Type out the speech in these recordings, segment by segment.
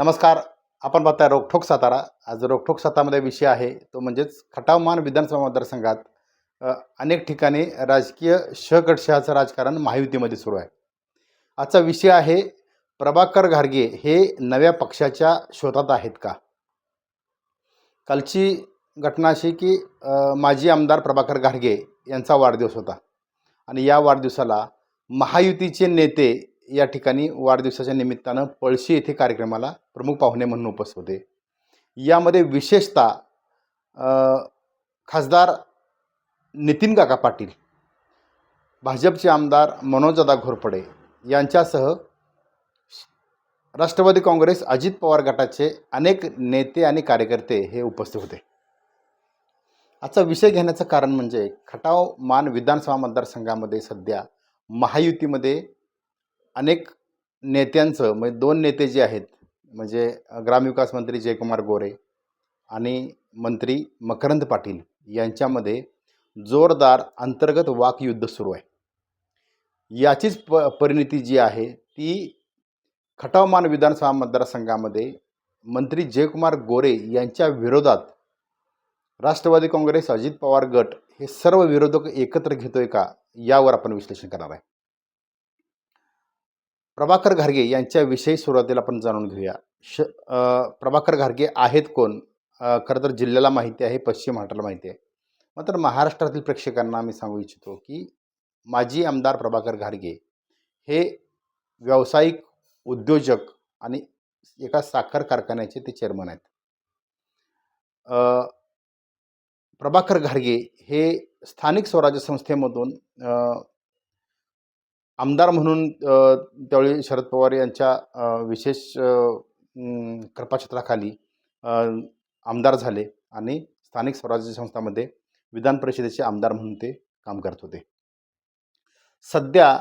नमस्कार. आपण पाहताय रोखोक सातारा. आज रोखोक सातारामध्ये विषय आहे. तो म्हणजेच खटावमान विधानसभा मतदारसंघात अनेक ठिकाणी राजकीय शहकटशहाचं राजकारण महायुतीमध्ये सुरू आहे. आजचा विषय आहे प्रभाकर घारगे हे नव्या पक्षाच्या शोधात आहेत का? कालची घटना अशी की माजी आमदार प्रभाकर घारगे यांचा वाढदिवस होता. आणि या वाढदिवसाला महायुतीचे नेते या ठिकाणी वाढदिवसाच्या निमित्तानं पळशी येथे कार्यक्रमाला प्रमुख पाहुणे म्हणून उपस्थित होते. यामध्ये विशेषतः खासदार नितीन काका पाटील भाजपचे आमदार मनोजदादा घोरपडे यांच्यासह राष्ट्रवादी काँग्रेस अजित पवार गटाचे अनेक नेते आणि कार्यकर्ते हे उपस्थित होते. आजचा विषय घेण्याचं कारण म्हणजे खटाव मान विधानसभा मतदारसंघामध्ये सध्या महायुतीमध्ये अनेक नेत्यांचं म्हणजे दोन नेते जे आहेत म्हणजे ग्रामविकास मंत्री जयकुमार गोरे आणि मंत्री मकरंद पाटील यांच्यामध्ये जोरदार अंतर्गत वाकयुद्ध सुरू आहे. याचीच प परिणिती जी आहे ती खटावमान विधानसभा मतदारसंघामध्ये मंत्री जयकुमार गोरे यांच्या विरोधात राष्ट्रवादी काँग्रेस अजित पवार गट हे सर्व विरोधक एकत्र घेतोय का यावर आपण विश्लेषण करणार आहे. प्रभाकर घारगे यांच्याविषयी सुरुवातीला आपण जाणून घेऊया. श प्रभाकर घारगे आहेत कोण? खरं तर जिल्ह्याला माहिती आहे पश्चिम महाराष्ट्राला माहिती आहे. मात्र महाराष्ट्रातील प्रेक्षकांना मी सांगू इच्छितो की माजी आमदार प्रभाकर घारगे हे व्यावसायिक उद्योजक आणि एका साखर कारखान्याचे ते चेअरमन आहेत. प्रभाकर घारगे हे स्थानिक स्वराज्य संस्थेमधून आमदार म्हणून त्यावेळी शरद पवार यांच्या विशेष कृपाक्षेत्राखाली आमदार झाले आणि स्थानिक स्वराज्य संस्थामध्ये विधान परिषदेचे आमदार म्हणून ते काम करत होते. सध्या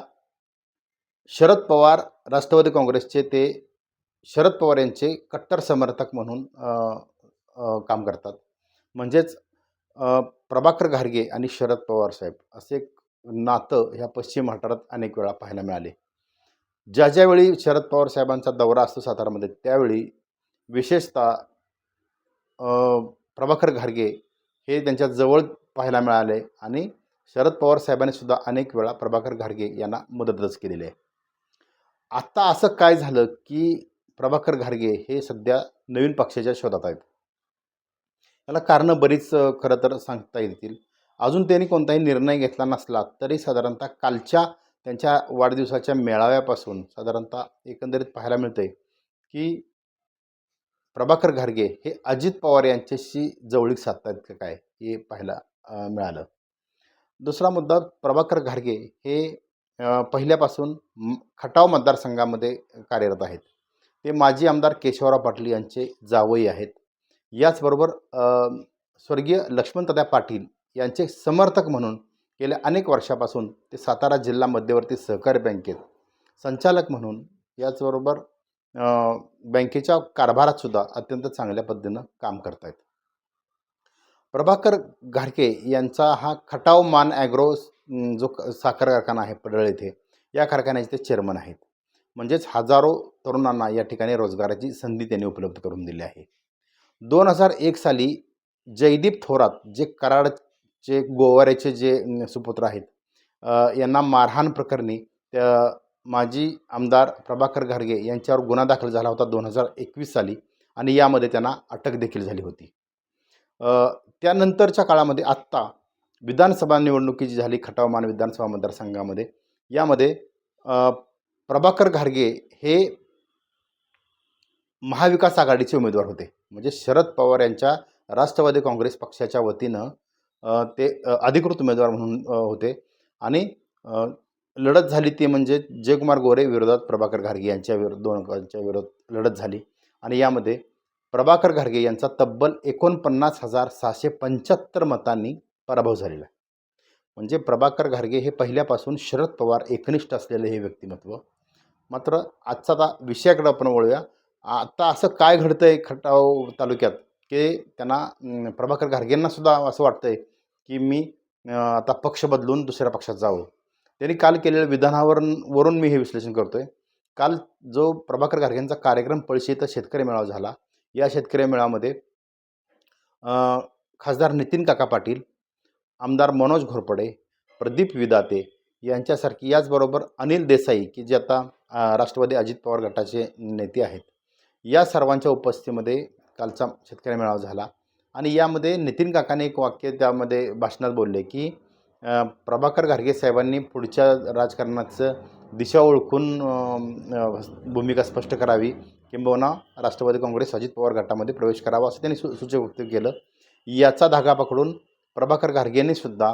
शरद पवार राष्ट्रवादी काँग्रेसचे ते शरद पवार यांचे कट्टर समर्थक म्हणून काम करतात. म्हणजेच प्रभाकर घारगे आणि शरद पवार साहेब असे एक नातं ह्या पश्चिम महाराष्ट्रात अनेक वेळा पाहायला मिळाले. ज्या ज्यावेळी शरद पवार साहेबांचा दौरा असतो सातारामध्ये त्यावेळी विशेषतः प्रभाकर घारगे हे त्यांच्या जवळ पाहायला मिळाले आणि शरद पवार साहेबांनी सुद्धा अनेक वेळा प्रभाकर घारगे यांना मदतच केलेली आहे. आत्ता असं काय झालं की प्रभाकर घारगे हे सध्या नवीन पक्षाच्या शोधात आहेत. याला कारणं बरीच खरं तर सांगता येतील. अजून त्यांनी कोणताही निर्णय घेतला नसला तरी साधारणतः कालच्या त्यांच्या वाढदिवसाच्या मेळाव्यापासून साधारणतः एकंदरीत पाहायला मिळते की प्रभाकर घारगे हे अजित पवार यांच्याशी जवळीक साधतात काय हे पाहायला मिळालं. दुसरा मुद्दा प्रभाकर घारगे हे पहिल्यापासून म- खटाव मतदारसंघामध्ये कार्यरत आहेत. ते माजी आमदार केशवराव पाटील यांचे जावई आहेत. याचबरोबर स्वर्गीय लक्ष्मणदादा पाटील यांचे समर्थक म्हणून गेल्या अनेक वर्षापासून ते सातारा जिल्हा मध्यवर्ती सहकारी बँकेत संचालक म्हणून याचबरोबर बँकेच्या कारभारात सुद्धा अत्यंत चांगल्या पद्धतीनं काम करत आहेत. प्रभाकर घाडके यांचा हा खटाव मान ॲग्रो जो क- साखर कारखाना आहे पडळ येथे या कारखान्याचे ते चेअरमन आहेत. म्हणजेच हजारो तरुणांना या ठिकाणी रोजगाराची संधी त्यांनी उपलब्ध करून दिली आहे. दोन हजार एक साली जयदीप थोरात जे कराड जे गोवाऱ्याचे जे सुपुत्र आहेत. यांना मारहाण प्रकरणी त्या माजी आमदार प्रभाकर घारगे यांच्यावर गुन्हा दाखल झाला होता दोन हजार एकवीस साली आणि यामध्ये त्यांना अटक देखील झाली होती. त्यानंतरच्या काळामध्ये आत्ता विधानसभा निवडणुकी जी झाली खटावमान विधानसभा मतदारसंघामध्ये. यामध्ये प्रभाकर घारगे हे महाविकास आघाडीचे उमेदवार होते. म्हणजे शरद पवार यांच्या राष्ट्रवादी काँग्रेस पक्षाच्या वतीनं ते अधिकृत उमेदवार म्हणून होते. आणि लढत झाली ती म्हणजे जयकुमार गोरे विरोधात प्रभाकर घारगे यांच्या विरोध दोन विरोध लढत झाली. आणि यामध्ये प्रभाकर घारगे यांचा तब्बल एकोणपन्नास हजार सहाशे पंच्याहत्तर मतांनी पराभव झालेला आहे. म्हणजे प्रभाकर घारगे हे पहिल्यापासून शरद पवार एकनिष्ठ असलेले हे व्यक्तिमत्व. मात्र आजचा आता विषयाकडे आपण वळूया. आता असं काय घडतं आहे खटाव तालुक्यात? की त्यांना प्रभाकर घारगेंना सुद्धा असं वाटतं आहे की मी आता पक्ष बदलून दुसऱ्या पक्षात जावं. त्यांनी काल केलेल्या विधानावरून वरून मी हे विश्लेषण करतो आहे काल जो प्रभाकर घारगेंचा कार्यक्रम पळशी इथं शेतकरी मेळावा झाला या शेतकरी मेळाव्यामध्ये खासदार नितीन काका पाटील आमदार मनोज घोरपडे प्रदीप विदाते यांच्यासारखी याचबरोबर अनिल देसाई की जे आता राष्ट्रवादी अजित पवार गटाचे नेते आहेत. या सर्वांच्या उपस्थितीमध्ये कालचा शेतकरी मेळावा झाला. आणि यामध्ये नितीन काकाने एक वाक्य त्यामध्ये भाषणात बोलले की प्रभाकर घारगे साहेबांनी पुढच्या राजकारणाचं दिशा ओळखून भूमिका स्पष्ट करावी. किंबहुना राष्ट्रवादी काँग्रेस अजित पवार गटामध्ये प्रवेश करावा असं त्यांनी सु सूचक वक्तव्य केलं. याचा धागा पकडून प्रभाकर घारगेंनी सुद्धा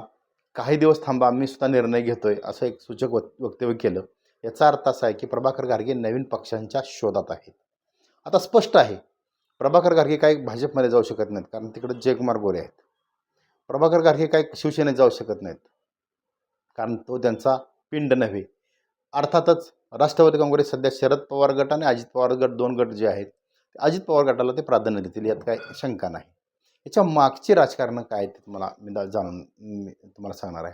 काही दिवस थांबा मी सुद्धा निर्णय घेतो आहे असं एक सूचक वक्तव्य केलं. याचा अर्थ असा आहे की प्रभाकर घारगे नवीन पक्षांच्या शोधात आहेत. आता स्पष्ट आहे प्रभाकर घारगे काय भाजपमध्ये जाऊ शकत नाहीत कारण तिकडे जयकुमार गोरे आहेत. प्रभाकर घारगे काही शिवसेनेत जाऊ शकत नाहीत कारण तो त्यांचा पिंड नव्हे. अर्थातच राष्ट्रवादी काँग्रेस सध्या शरद पवार गट आणि अजित पवार गट दोन गट जे आहेत अजित पवार गटाला ते प्राधान्य देतील यात काही शंका नाही. याच्या मागची राजकारणं काय ते तुम्हाला मी जाणून मी तुम्हाला सांगणार आहे.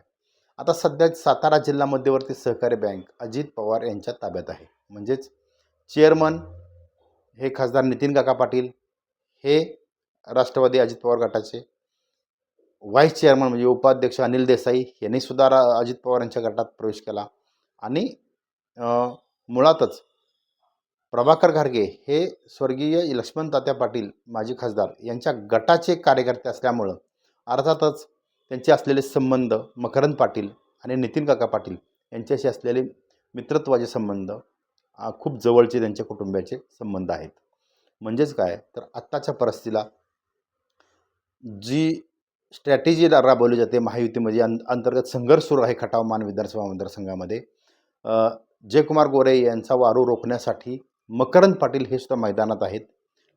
आता सध्या सातारा जिल्हा मध्यवर्ती सहकारी बँक अजित पवार यांच्या ताब्यात आहे. म्हणजेच चेअरमन हे खासदार नितीन काका पाटील हे राष्ट्रवादी अजित पवार गटाचे व्हाईस चेअरमन म्हणजे उपाध्यक्ष अनिल देसाई यांनी सुद्धा रा अजित पवार यांच्या गटात प्रवेश केला. आणि मुळातच प्रभाकर घारगे हे स्वर्गीय लक्ष्मण तात्या पाटील माजी खासदार यांच्या गटाचे कार्यकर्ते असल्यामुळं अर्थातच त्यांचे असलेले संबंध मकरंद पाटील आणि नितीन काका पाटील यांच्याशी असलेले मित्रत्वाचे संबंध खूप जवळचे त्यांच्या कुटुंबियाचे संबंध आहेत. म्हणजेच काय? तर आत्ताच्या परिस्थितीला जी स्ट्रॅटेजी राबवली जाते महायुतीमध्ये अं अंतर्गत संघर्ष सुरू आहे खटाव मान विधानसभा मतदारसंघामध्ये जयकुमार गोरे यांचा वारू रोखण्यासाठी मकरंद पाटील हे सुद्धा मैदानात आहेत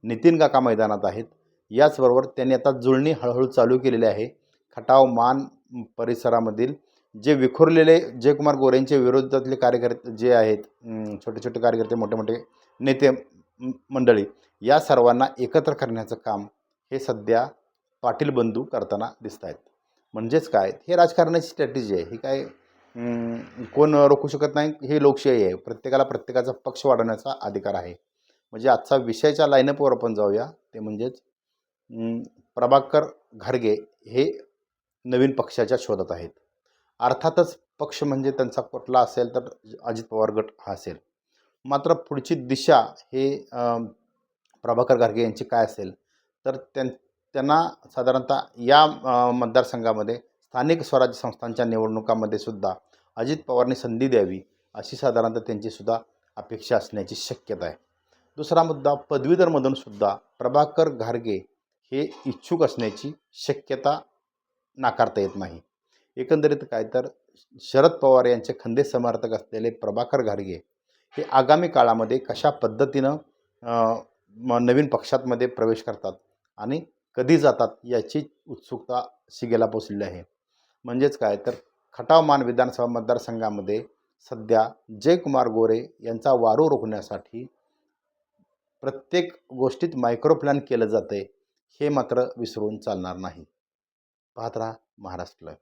नितीन काका मैदानात आहेत. याचबरोबर त्यांनी आता जुळणी हळूहळू चालू केलेली आहे. खटाव मान परिसरामधील जे विखुरलेले जयकुमार गोरेंच्या विरोधातले कार्यकर्ते जे आहेत छोटे छोटे कार्यकर्ते मोठे मोठे नेते मंडळी या सर्वांना एकत्र करण्याचं काम हे सध्या पाटील बंधू करताना दिसत आहेत म्हणजेच काय? हे राजकारणाची स्ट्रॅटेजी आहे. ही काय कोण रोखू शकत नाही? हे लोकशाही आहे. प्रत्येकाला प्रत्येकाचा पक्ष वाढवण्याचा अधिकार आहे. म्हणजे आजचा विषयाच्या लाईनअपवर आपण जाऊया. ते म्हणजेच प्रभाकर घारगे हे नवीन पक्षाच्या शोधात आहेत. अर्थातच पक्ष म्हणजे त्यांचा कुठला असेल तर अजित पवार गट हा असेल. मात्र पुढची दिशा हे प्रभाकर घारगे यांची काय असेल? तर त्यां त्यांना साधारणतः या मतदारसंघामध्ये स्थानिक स्वराज्य संस्थांच्या निवडणुकामध्ये सुद्धा अजित पवारनी संधी द्यावी अशी साधारणतः त्यांची सुद्धा अपेक्षा असण्याची शक्यता आहे. दुसरा मुद्दा पदवीधरमधून सुद्धा प्रभाकर घारगे हे इच्छुक असण्याची शक्यता नाकारता येत नाही. एकंदरीत काय तर शरद पवार यांचे खंदे समर्थक असलेले प्रभाकर घारगे हे आगामी काळामध्ये कशा पद्धतीनं म- नवीन पक्षातमध्ये प्रवेश करतात आणि कधी जातात याची उत्सुकता शिगेला पोचलेली आहे. म्हणजेच काय तर खटाव मान विधानसभा मतदारसंघामध्ये सध्या जयकुमार गोरे यांचा वारू रोखण्यासाठी प्रत्येक गोष्टीत मायक्रो प्लॅन केलं जातं आहे हे मात्र विसरून चालणार नाही. पाहत राहा महाराष्ट्र